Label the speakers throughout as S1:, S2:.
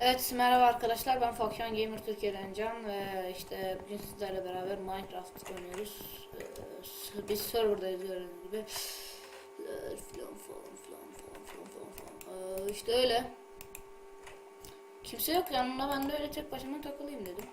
S1: Evet merhaba arkadaşlar ben Fakyan Gamer Türkiye'den Can ve işte bugün sizlerle beraber Minecraft oynuyoruz. Ee, biz serverdayız gördüğünüz gibi. Ee, Falan falan falan falan falan falan. Ee, işte öyle. Kimse yok yanımda ben de öyle tek başıma takılayım dedim.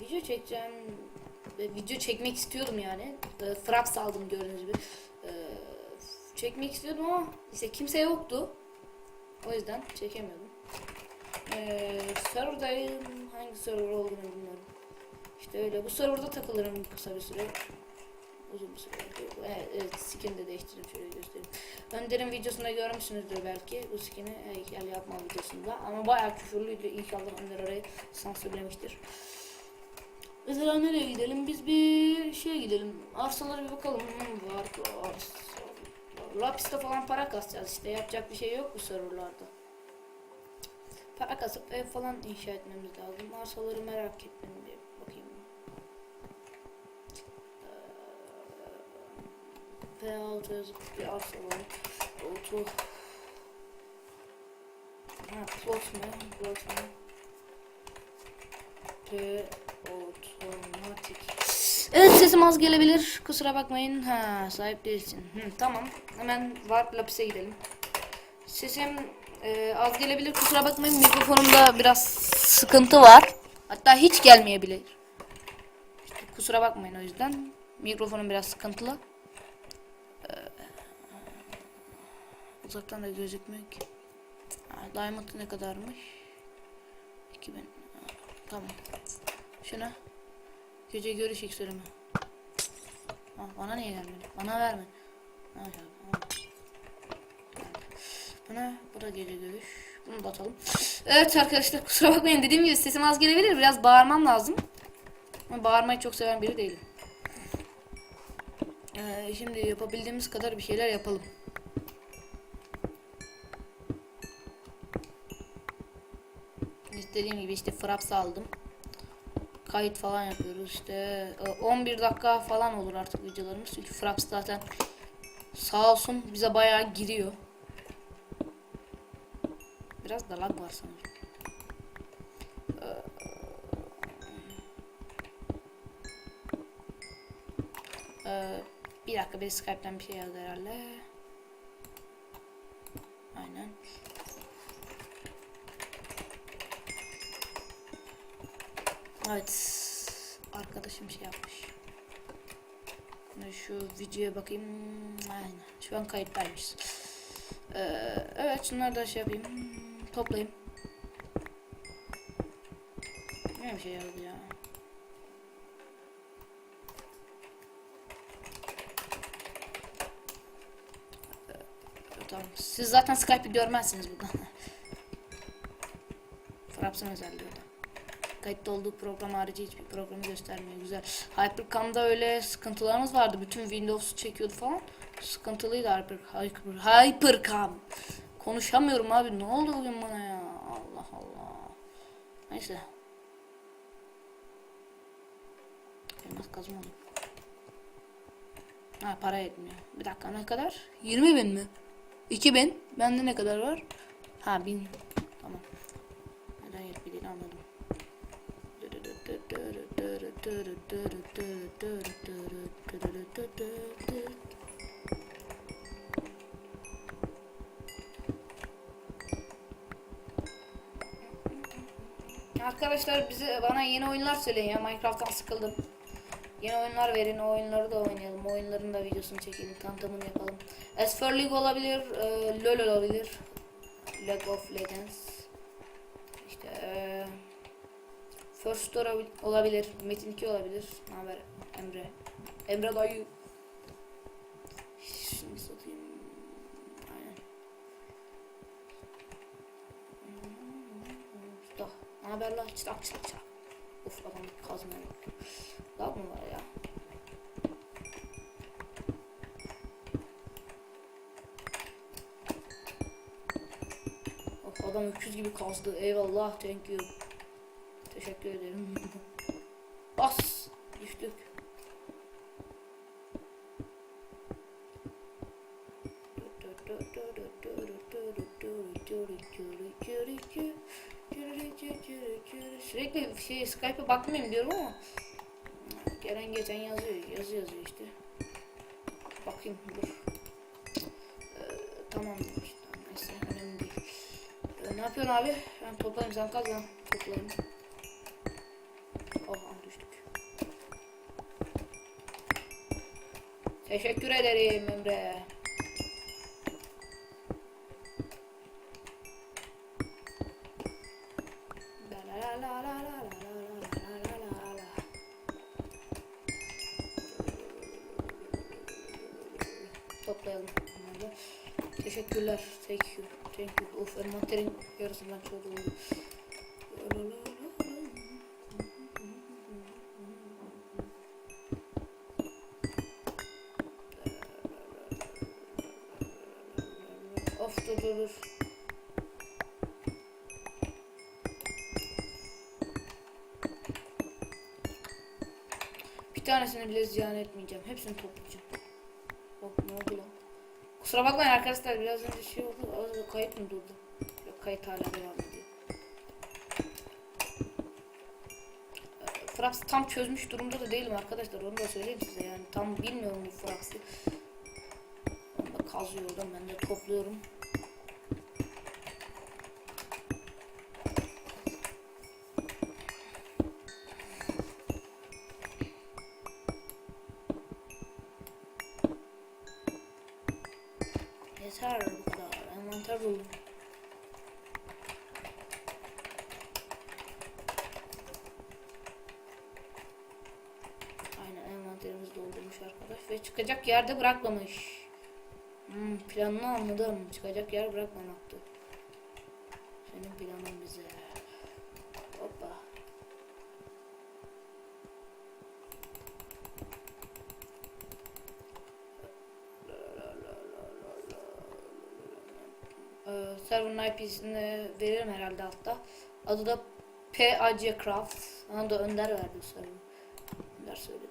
S1: Video çekeceğim ve video çekmek istiyordum yani. Ee, Fraps aldım gördüğünüz gibi. Ee, çekmek istiyordum ama işte kimse yoktu. O yüzden çekemiyordum. Ee, serverdayım. Hangi server olduğunu bilmiyorum. İşte öyle. Bu serverda takılırım kısa bir süre. Uzun bir süre. Evet, evet skin de değiştirdim. Şöyle göstereyim. Önder'in videosunda görmüşsünüzdür belki. Bu skin'i heykel yapma videosunda. Ama bayağı küfürlüydü. İnşallah Önder orayı sansürlemiştir. Mesela nereye gidelim? Biz bir şeye gidelim. Arsalara bir bakalım. Hmm, var arsa. Lapis'te falan para kasacağız işte yapacak bir şey yok bu serverlarda. Para kasıp ev falan inşa etmemiz lazım. Arsaları merak ettim bir bakayım. Ee, P6 yazıp bir arsa var. Otu. Ha plot mu? Plot mu? P otomatik. Evet sesim az gelebilir. Kusura bakmayın. Ha sahip değilsin. Hı, tamam. Hemen Warp Lapis'e gidelim. Sesim e, az gelebilir. Kusura bakmayın. Mikrofonumda biraz sıkıntı var. Hatta hiç gelmeyebilir. İşte kusura bakmayın o yüzden. Mikrofonum biraz sıkıntılı. Ee, uzaktan da gözükmüyor ki. Ha, Diamond ne kadarmış? 2000. Ha, Tamam. Şuna. Gece görüş iksiri mi? Ha, bana niye gelmedi? Bana verme. Ha. Bana bu da gece görüş. Bunu da atalım. Evet arkadaşlar kusura bakmayın dediğim gibi sesim az gelebilir. Biraz bağırmam lazım. Ama bağırmayı çok seven biri değilim. Ee, şimdi yapabildiğimiz kadar bir şeyler yapalım. İstediğim gibi işte fraps aldım kayıt falan yapıyoruz işte. E, 11 dakika falan olur artık videolarımız. Çünkü Fraps zaten sağ olsun bize bayağı giriyor. Biraz da lag var sanırım. Ee, e, bir dakika bir Skype'den bir şey yazdı herhalde aynen Evet. Arkadaşım şey yapmış. Şu videoya bakayım. Aynen. Şu an kayıttaymış. Ee, evet şunları da şey yapayım. Toplayayım. Ne bir şey yazdı ya. Ee, Tamam. Siz zaten Skype'ı görmezsiniz buradan. Fraps'ın özelliği o da kayıtta olduğu program harici hiçbir programı göstermiyor. Güzel. Hypercam'da öyle sıkıntılarımız vardı. Bütün Windows çekiyordu falan. Sıkıntılıydı Hyper, Hyper, Hypercam. Konuşamıyorum abi. Ne oldu bugün bana ya? Allah Allah. Neyse. Elmas kazma alayım. Ha para etmiyor. Bir dakika ne kadar? 20 bin mi? 2000. Bende ne kadar var? Ha 1000. Tamam. Neden yetmediğini anladım. Arkadaşlar bize bana yeni oyunlar söyleyin ya Minecraft'tan sıkıldım. Yeni oyunlar verin, o oyunları da oynayalım. Oyunların da videosunu çekelim, tanıtımını yapalım. Esfer League olabilir, e, LoL olabilir. League of Legends. İşte e, First Story olabilir, Metin 2 olabilir. Ne haber Emre? Emre dayı. Şunu satayım. Aynen. Da. Ne haber lan? Çırak çırak çırak. Of adam kazmaya bak. Mı var ya? Of adam öküz gibi kazdı. Eyvallah thank you. Teşekkür ederim. Bas. Düştük. Sürekli şey Skype'e bakmayayım diyorum ama gelen geçen yazıyor yazı yazıyor işte. Bakayım dur. Ee, tamam işte. Neyse önemli değil. Ee, ne yapıyorsun abi? Ben toplayayım sen kaz lan. Allah'ım düştük. Teşekkür ederim Emre. Toplayalım. Teşekkürler. Thank you. Thank you. Of envanterin yarısından çoğu oldu. Tanesini bile ziyan etmeyeceğim. Hepsini toplayacağım. Hop ne oldu lan? Kusura bakmayın arkadaşlar biraz önce şey oldu. Az kayıt mı durdu? Yok kayıt hala devam ediyor. Ee, Fraps tam çözmüş durumda da değilim arkadaşlar. Onu da söyleyeyim size yani. Tam bilmiyorum bu Fraps'ı. Kazıyorum. Ben de topluyorum. Ve çıkacak yerde bırakmamış. Hmm, planını anladım. Çıkacak yer bırakmamaktı. Senin planın bize. Hoppa. Ee, server'ın IP'sini veririm herhalde altta. Adı da PAC Craft. Ona da Önder verdi server. Önder söyledi.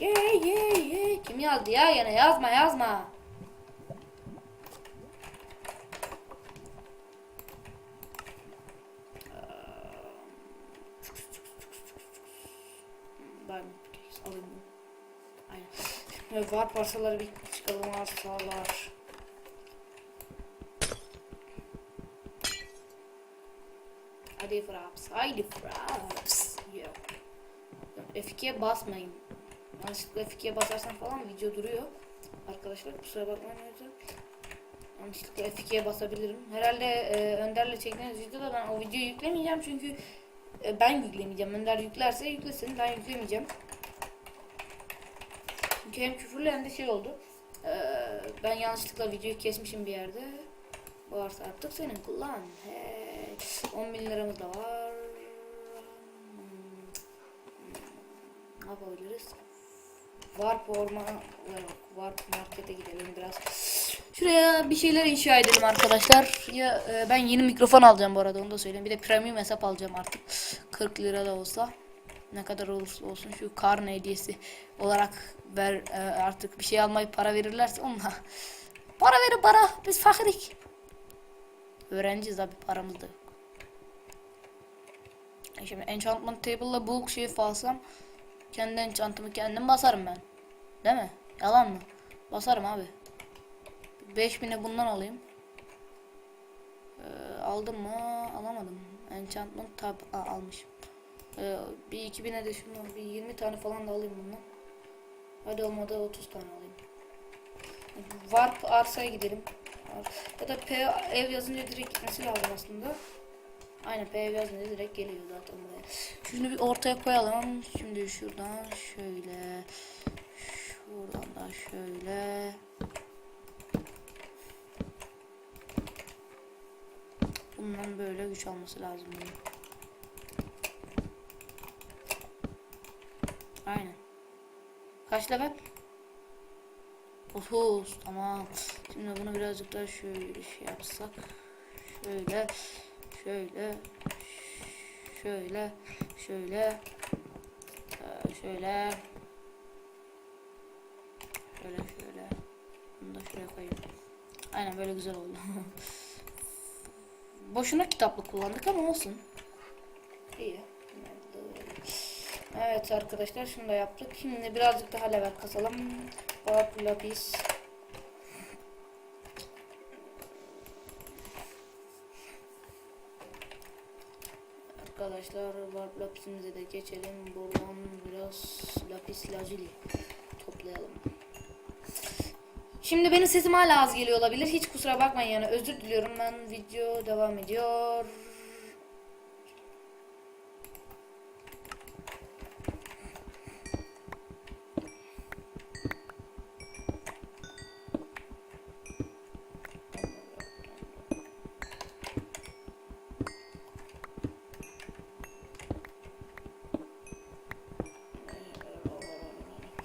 S1: Ye ye ye. Kim yazdı ya yine yazma yazma. Ben alayım bunu. Aynen. Var parçaları bir çıkalım arsalar. Hadi Fraps, haydi Fraps. Yok. F2'ye basmayın. Yanlışlıkla F2'ye basarsan falan video duruyor. Arkadaşlar kusura bakmayın yüzden. Yanlışlıkla F2'ye basabilirim. Herhalde e, Önder'le çektiğiniz videoda ben o videoyu yüklemeyeceğim çünkü e, ben yüklemeyeceğim. Önder yüklerse yüklesin ben yüklemeyeceğim. Çünkü hem küfürlü hem de şey oldu. Ee, ben yanlışlıkla videoyu kesmişim bir yerde. Varsa artık senin kullan. Hey. 10 bin liramız da var. Hmm. Ne yapabiliriz? Warp orman yok. Warp markete gidelim biraz. Şuraya bir şeyler inşa edelim arkadaşlar. Ya e, ben yeni mikrofon alacağım bu arada onu da söyleyeyim. Bir de premium hesap alacağım artık. 40 lira da olsa ne kadar olursa olsun şu karne hediyesi olarak ver e, artık bir şey almayı para verirlerse onunla para verin para biz fakirik öğrenciyiz abi paramız da yok E şimdi enchantment table'la bulk şey alsam kendi enchantımı kendim basarım ben değil mi yalan mı basarım abi 5000'e bundan alayım Ee, aldım mı alamadım enchantment tab Aa, almışım ee, bir 2000'e de şunu bir 20 tane falan da alayım bundan. Hadi olmadı 30 tane alayım. Warp arsaya gidelim. Ya da P ev yazınca direkt gitmesi lazım aslında. Aynen P ev yazınca direkt geliyor zaten buraya. Şunu bir ortaya koyalım. Şimdi şuradan şöyle. Şuradan da şöyle. Bundan böyle güç alması lazım. Bunun. Aynen. Kaç level? 30 tamam. Şimdi bunu birazcık daha şöyle şey yapsak. Şöyle. Şöyle. Şöyle. Şöyle. Şöyle. Şöyle şöyle. Bunu da şuraya koyayım. Aynen böyle güzel oldu. Boşuna kitaplık kullandık ama olsun. İyi. Evet arkadaşlar şunu da yaptık. Şimdi birazcık daha level kasalım. Bak lapis. Arkadaşlar warp lapisimize de geçelim. Buradan biraz lapis lazuli toplayalım. Şimdi benim sesim hala az geliyor olabilir. Hiç kusura bakmayın yani özür diliyorum. Ben video devam ediyor.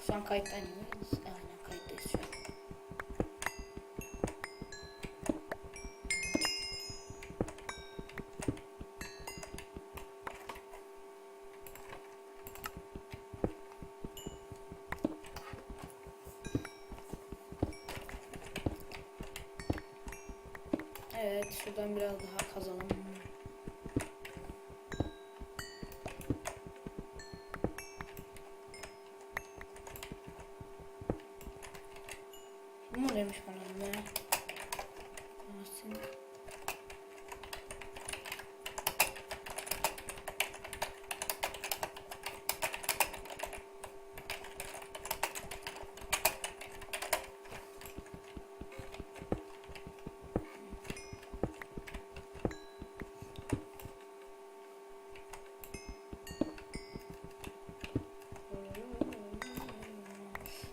S1: Şu an kayıtta Mu demiş bana be? Nasıl?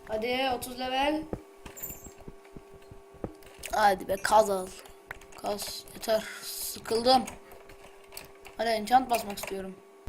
S1: Hadi 30 level. Hadi be kaz al. Kaz yeter. Sıkıldım. Hadi enchant basmak istiyorum.